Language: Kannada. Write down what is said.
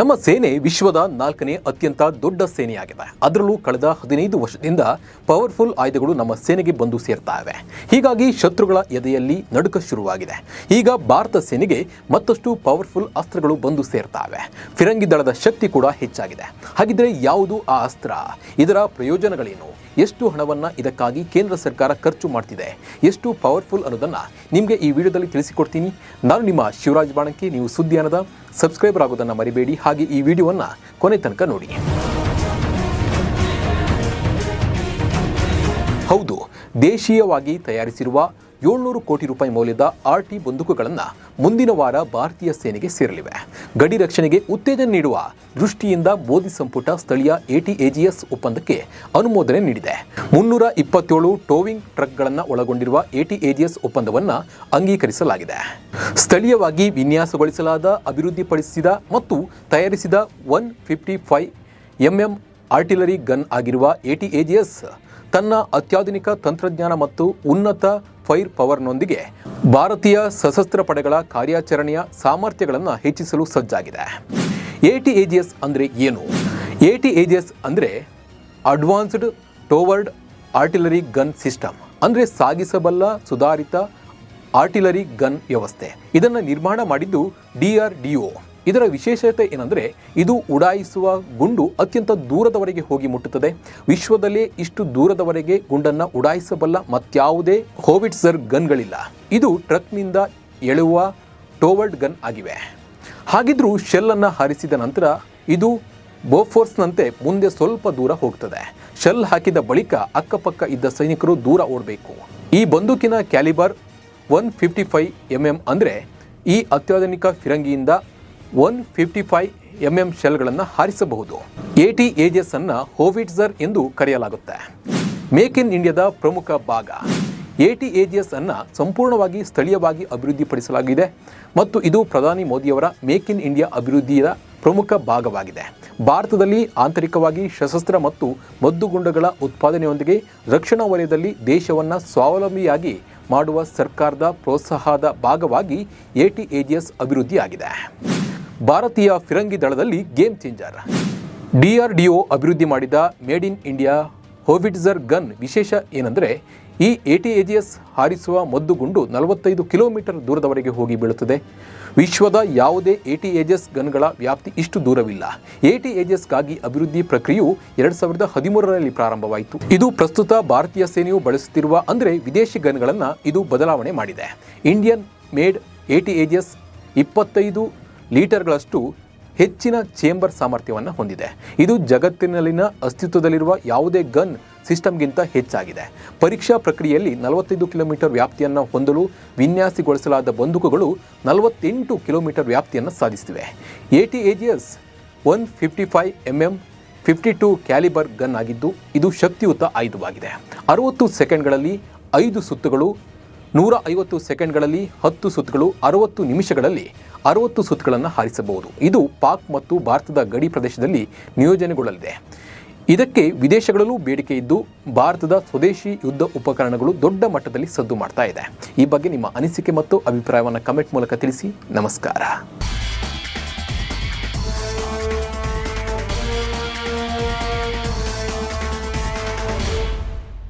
ನಮ್ಮ ಸೇನೆ ವಿಶ್ವದ ನಾಲ್ಕನೇ ಅತ್ಯಂತ ದೊಡ್ಡ ಸೇನೆಯಾಗಿದೆ. ಅದರಲ್ಲೂ ಕಳೆದ ಹದಿನೈದು ವರ್ಷದಿಂದ ಪವರ್ಫುಲ್ ಆಯುಧಗಳು ನಮ್ಮ ಸೇನೆಗೆ ಬಂದು ಸೇರ್ತಾ ಇವೆ. ಹೀಗಾಗಿ ಶತ್ರುಗಳ ಎದೆಯಲ್ಲಿ ನಡುಕ ಶುರುವಾಗಿದೆ. ಈಗ ಭಾರತ ಸೇನೆಗೆ ಮತ್ತಷ್ಟು ಪವರ್ಫುಲ್ ಅಸ್ತ್ರಗಳು ಬಂದು ಸೇರ್ತಾ ಇವೆ. ಫಿರಂಗಿ ದಳದ ಶಕ್ತಿ ಕೂಡ ಹೆಚ್ಚಾಗಿದೆ. ಹಾಗಿದ್ರೆ ಯಾವುದು ಆ ಅಸ್ತ್ರ? ಇದರ ಪ್ರಯೋಜನಗಳೇನು? ಎಷ್ಟು ಹಣವನ್ನು ಇದಕ್ಕಾಗಿ ಕೇಂದ್ರ ಸರ್ಕಾರ ಖರ್ಚು ಮಾಡ್ತಿದೆ? ಎಷ್ಟು ಪವರ್ಫುಲ್ ಅನ್ನೋದನ್ನು ನಿಮಗೆ ಈ ವಿಡಿಯೋದಲ್ಲಿ ತಿಳಿಸಿಕೊಡ್ತೀನಿ. ನಾನು ನಿಮ್ಮ ಶಿವರಾಜ್ ಬಾಣಕ್ಕೆ ನೀವು ಸುದ್ದಿಯಾನದ ಸಬ್ಸ್ಕ್ರೈಬರ್ ಆಗೋದನ್ನು ಮರಿಬೇಡಿ. ಹಾಗೆ ಈ ವಿಡಿಯೋವನ್ನು ಕೊನೆ ತನಕ ನೋಡಿ. ಹೌದು ದೇಶೀಯವಾಗಿ ತಯಾರಿಸಿರುವ ಏಳ್ನೂರು ಕೋಟಿ ರೂಪಾಯಿ ಮೌಲ್ಯದ ಆರ್ ಟಿ ಬಂದೂಕುಗಳನ್ನು ಮುಂದಿನ ವಾರ ಭಾರತೀಯ ಸೇನೆಗೆ ಸೇರಲಿವೆ. ಗಡಿ ರಕ್ಷಣೆಗೆ ಉತ್ತೇಜನ ನೀಡುವ ದೃಷ್ಟಿಯಿಂದ ಮೋದಿ ಸಂಪುಟ ಸ್ಥಳೀಯ ಎಟಿಎಜಿಎಸ್ ಒಪ್ಪಂದಕ್ಕೆ ಅನುಮೋದನೆ ನೀಡಿದೆ. ಮುನ್ನೂರ ಇಪ್ಪತ್ತೇಳು ಟೋವಿಂಗ್ ಟ್ರಕ್ಗಳನ್ನು ಒಳಗೊಂಡಿರುವ ಎಟಿಎಜಿಎಸ್ ಒಪ್ಪಂದವನ್ನು ಅಂಗೀಕರಿಸಲಾಗಿದೆ. ಸ್ಥಳೀಯವಾಗಿ ವಿನ್ಯಾಸಗೊಳಿಸಲಾದ, ಅಭಿವೃದ್ಧಿಪಡಿಸಿದ ಮತ್ತು ತಯಾರಿಸಿದ one fifty five MM artillery gun ಆಗಿರುವ ಎಟಿಎಜಿಎಸ್ ತನ್ನ ಅತ್ಯಾಧುನಿಕ ತಂತ್ರಜ್ಞಾನ ಮತ್ತು ಉನ್ನತ ಫೈರ್ ಪವರ್ನೊಂದಿಗೆ ಭಾರತೀಯ ಸಶಸ್ತ್ರ ಪಡೆಗಳ ಕಾರ್ಯಾಚರಣೆಯ ಸಾಮರ್ಥ್ಯಗಳನ್ನು ಹೆಚ್ಚಿಸಲು ಸಜ್ಜಾಗಿದೆ. ಎಟಿಎಜಿಎಸ್ ಅಂದರೆ ಏನು? ಎಟಿಎಜಿಎಸ್ ಅಂದರೆ ಅಡ್ವಾನ್ಸ್ಡ್ ಟೋವರ್ಡ್ ಆರ್ಟಿಲರಿ ಗನ್ ಸಿಸ್ಟಮ್, ಅಂದರೆ ಸಾಗಿಸಬಲ್ಲ, ಸುಧಾರಿತ ಆರ್ಟಿಲರಿ ಗನ್ ವ್ಯವಸ್ಥೆ. ಇದನ್ನು ನಿರ್ಮಾಣ ಮಾಡಿದ್ದು ಡಿ ಆರ್ ಡಿ ಇದರ ವಿಶೇಷತೆ ಏನಂದರೆ ಇದು ಉಡಾಯಿಸುವ ಗುಂಡು ಅತ್ಯಂತ ದೂರದವರೆಗೆ ಹೋಗಿ ಮುಟ್ಟುತ್ತದೆ. ವಿಶ್ವದಲ್ಲೇ ಇಷ್ಟು ದೂರದವರೆಗೆ ಗುಂಡನ್ನು ಉಡಾಯಿಸಬಲ್ಲ ಮತ್ಯಾವುದೇ ಹೋವಿಟ್ಸರ್ ಗನ್ಗಳಿಲ್ಲ. ಇದು ಟ್ರಕ್ನಿಂದ ಎಳೆಯುವ ಟೋವರ್ಡ್ ಗನ್ ಆಗಿವೆ. ಹಾಗಿದ್ರೂ ಶೆಲ್ಲನ್ನು ಹಾರಿಸಿದ ನಂತರ ಇದು ಬೋಫೋರ್ಸ್ನಂತೆ ಮುಂದೆ ಸ್ವಲ್ಪ ದೂರ ಹೋಗ್ತದೆ. ಶೆಲ್ ಹಾಕಿದ ಬಳಿಕ ಅಕ್ಕಪಕ್ಕ ಇದ್ದ ಸೈನಿಕರು ದೂರ ಓಡಬೇಕು. ಈ ಬಂದೂಕಿನ calibre one fifty five M M ಅಂದರೆ ಈ ಅತ್ಯಾಧುನಿಕ ಫಿರಂಗಿಯಿಂದ one fifty five M M ಶೆಲ್ಗಳನ್ನು ಹಾರಿಸಬಹುದು. ಎ ಟಿ ಎಜೆಸ್ ಅನ್ನು ಹೋವಿಟ್ಸರ್ ಎಂದು ಕರೆಯಲಾಗುತ್ತೆ. ಮೇಕ್ ಇನ್ ಇಂಡಿಯಾದ ಪ್ರಮುಖ ಭಾಗ. ಎ ಟಿ ಎಜಿಎಸ್ ಅನ್ನು ಸಂಪೂರ್ಣವಾಗಿ ಸ್ಥಳೀಯವಾಗಿ ಅಭಿವೃದ್ಧಿಪಡಿಸಲಾಗಿದೆ ಮತ್ತು ಇದು ಪ್ರಧಾನಿ ಮೋದಿಯವರ ಮೇಕ್ ಇನ್ ಇಂಡಿಯಾ ಅಭಿವೃದ್ಧಿಯ ಪ್ರಮುಖ ಭಾಗವಾಗಿದೆ. ಭಾರತದಲ್ಲಿ ಆಂತರಿಕವಾಗಿ ಸಶಸ್ತ್ರ ಮತ್ತು ಮದ್ದುಗುಂಡುಗಳ ಉತ್ಪಾದನೆಯೊಂದಿಗೆ ರಕ್ಷಣಾ ವಲಯದಲ್ಲಿ ದೇಶವನ್ನು ಸ್ವಾವಲಂಬಿಯಾಗಿ ಮಾಡುವ ಸರ್ಕಾರದ ಪ್ರೋತ್ಸಾಹದ ಭಾಗವಾಗಿ ಎ ಟಿ ಎಜಿಎಸ್ ಅಭಿವೃದ್ಧಿಯಾಗಿದೆ. ಭಾರತೀಯ ಫಿರಂಗಿ ದಳದಲ್ಲಿ ಗೇಮ್ ಚೇಂಜರ್. ಡಿಆರ್ಡಿಒ ಅಭಿವೃದ್ಧಿ ಮಾಡಿದ made in India howitzer gun ವಿಶೇಷ ಏನೆಂದರೆ, ಈ ಎಟಿಎಜಿಎಸ್ ಹಾರಿಸುವ ಮದ್ದುಗುಂಡು ನಲವತ್ತೈದು ಕಿಲೋಮೀಟರ್ ದೂರದವರೆಗೆ ಹೋಗಿ ಬೀಳುತ್ತದೆ. ವಿಶ್ವದ ಯಾವುದೇ ಎಟಿಎಜಿಎಸ್ ಗನ್ಗಳ ವ್ಯಾಪ್ತಿ ಇಷ್ಟು ದೂರವಿಲ್ಲ. ಎಟಿಎಜಿಎಸ್ಗಾಗಿ ಅಭಿವೃದ್ಧಿ ಪ್ರಕ್ರಿಯೆಯು ಎರಡು ಸಾವಿರದ ಹದಿಮೂರರಲ್ಲಿ ಪ್ರಾರಂಭವಾಯಿತು. ಇದು ಪ್ರಸ್ತುತ ಭಾರತೀಯ ಸೇನೆಯು ಬಳಸುತ್ತಿರುವ ಅಂದರೆ ವಿದೇಶಿ ಗನ್ಗಳನ್ನು ಇದು ಬದಲಾವಣೆ ಮಾಡಿದೆ. ಇಂಡಿಯನ್ ಮೇಡ್ ಎಟಿಎಜಿಎಸ್ ಇಪ್ಪತ್ತೈದು ಲೀಟರ್ಗಳಷ್ಟು ಹೆಚ್ಚಿನ ಚೇಂಬರ್ ಸಾಮರ್ಥ್ಯವನ್ನು ಹೊಂದಿದೆ. ಇದು ಜಗತ್ತಿನಲ್ಲಿನ ಅಸ್ತಿತ್ವದಲ್ಲಿರುವ ಯಾವುದೇ ಗನ್ ಸಿಸ್ಟಮ್ಗಿಂತ ಹೆಚ್ಚಾಗಿದೆ. ಪರೀಕ್ಷಾ ಪ್ರಕ್ರಿಯೆಯಲ್ಲಿ ನಲವತ್ತೈದು ಕಿಲೋಮೀಟರ್ ವ್ಯಾಪ್ತಿಯನ್ನು ಹೊಂದಲು ವಿನ್ಯಾಸಗೊಳಿಸಲಾದ ಬಂದೂಕುಗಳು ನಲವತ್ತೆಂಟು ಕಿಲೋಮೀಟರ್ ವ್ಯಾಪ್ತಿಯನ್ನು ಸಾಧಿಸಿವೆ. A T AGS one fifty five M M fifty two calibre gun ಆಗಿದ್ದು, ಇದು ಶಕ್ತಿಯುತ ಆಯುಧವಾಗಿದೆ. ಅರವತ್ತು ಸೆಕೆಂಡ್ಗಳಲ್ಲಿ ಐದು ಸುತ್ತುಗಳು, ನೂರ ಐವತ್ತು ಸೆಕೆಂಡ್ಗಳಲ್ಲಿ ಹತ್ತು ಸುತ್ತುಗಳು, ಅರವತ್ತು ನಿಮಿಷಗಳಲ್ಲಿ ಅರವತ್ತು ಸುತ್ತುಗಳನ್ನು ಹಾರಿಸಬಹುದು. ಇದು ಪಾಕ್ ಮತ್ತು ಭಾರತದ ಗಡಿ ಪ್ರದೇಶದಲ್ಲಿ ನಿಯೋಜನೆಗೊಳ್ಳಲಿದೆ. ಇದಕ್ಕೆ ವಿದೇಶಗಳಲ್ಲೂ ಬೇಡಿಕೆ ಇದ್ದು, ಭಾರತದ ಸ್ವದೇಶಿ ಯುದ್ಧ ಉಪಕರಣಗಳು ದೊಡ್ಡ ಮಟ್ಟದಲ್ಲಿ ಸದ್ದು ಮಾಡ್ತಾ ಇದೆ. ಈ ಬಗ್ಗೆ ನಿಮ್ಮ ಅನಿಸಿಕೆ ಮತ್ತು ಅಭಿಪ್ರಾಯವನ್ನು ಕಮೆಂಟ್ ಮೂಲಕ ತಿಳಿಸಿ. ನಮಸ್ಕಾರ.